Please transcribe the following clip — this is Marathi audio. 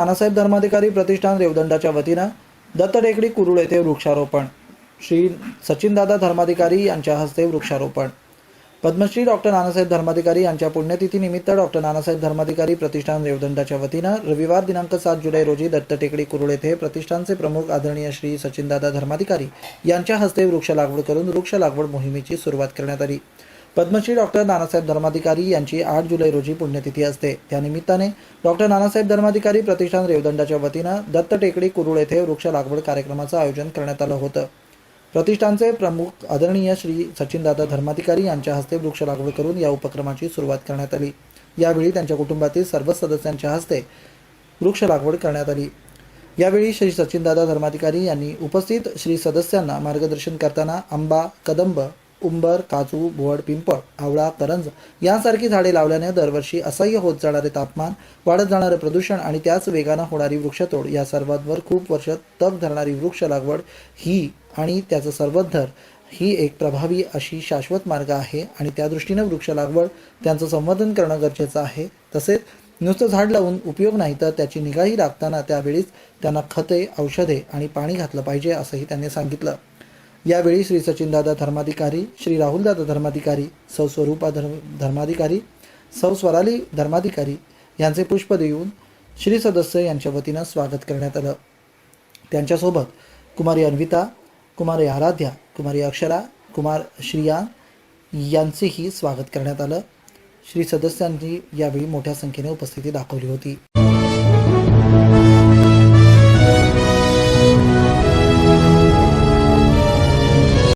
नानासाहेब धर्माधिकारी प्रतिष्ठान रेवदंडाच्या वतीनं दत्त टेकडी कुरुळ येथे वृक्षारोपण. श्री सचिनदादा धर्माधिकारी यांच्या हस्ते वृक्षारोपण. पद्मश्री डॉक्टर नानासाहेब धर्माधिकारी यांच्या पुण्यतिथीनिमित्त डॉक्टर नानासाहेब धर्माधिकारी प्रतिष्ठान रेवदंडाच्या वतीनं रविवार दिनांक सात जुलै रोजी दत्त टेकडी कुरुळ येथे प्रतिष्ठानचे प्रमुख आदरणीय श्री सचिनदादा धर्माधिकारी यांच्या हस्ते वृक्ष लागवड करून वृक्ष लागवड मोहिमेची सुरुवात करण्यात आली. पद्मश्री डॉक्टर नानासाहेब धर्माधिकारी यांची आठ जुलै रोजी पुण्यतिथी असते. त्यानिमित्ताने डॉक्टर नानासाहेब धर्माधिकारी प्रतिष्ठान रेवदंडाच्या वतीनं दत्त टेकडी कुरुळ येथे वृक्ष लागवड कार्यक्रमाचं आयोजन करण्यात आलं होतं. प्रतिष्ठानचे प्रमुख आदरणीय श्री सचिनदादा धर्माधिकारी यांच्या हस्ते वृक्ष लागवड करून या उपक्रमाची सुरुवात करण्यात आली. यावेळी त्यांच्या कुटुंबातील सर्व सदस्यांच्या हस्ते वृक्ष लागवड करण्यात आली. यावेळी श्री सचिनदादा धर्माधिकारी यांनी उपस्थित श्री सदस्यांना मार्गदर्शन करताना आंबा कदंब उंबर काजू भुवड पिंपळ आवळा करंज यांसारखी झाडे लावल्याने दरवर्षी असह्य होत जाणारे तापमान वाढत जाणारे प्रदूषण आणि त्याच वेगानं होणारी वृक्षतोड या सर्वांवर खूप वर्ष तग धरणारी वृक्ष लागवड ही आणि त्याचं सर्वधर ही एक प्रभावी अशी शाश्वत मार्ग आहे आणि त्या दृष्टीनं वृक्ष लागवड त्यांचं संवर्धन करणं गरजेचं आहे. तसेच नुसतं झाड लावून उपयोग नाही तर त्याची निगाही राखताना त्यावेळीच त्यांना खते औषधे आणि पाणी घातलं पाहिजे असंही त्यांनी सांगितलं. यावेळी श्री सचिनदादा धर्माधिकारी श्री राहुलदादा धर्माधिकारी सौ स्वरूपा धर्म धर्माधिकारी सौ स्वराली धर्माधिकारी यांचे पुष्प देऊन श्री सदस्य यांच्या वतीनं स्वागत करण्यात आलं. त्यांच्यासोबत कुमारी अन्विता कुमारी आराध्या कुमारी अक्षरा कुमार श्रिया यांचेही स्वागत करण्यात आलं. श्री सदस्यांनी यावेळी मोठ्या संख्येने उपस्थिती दाखवली होती.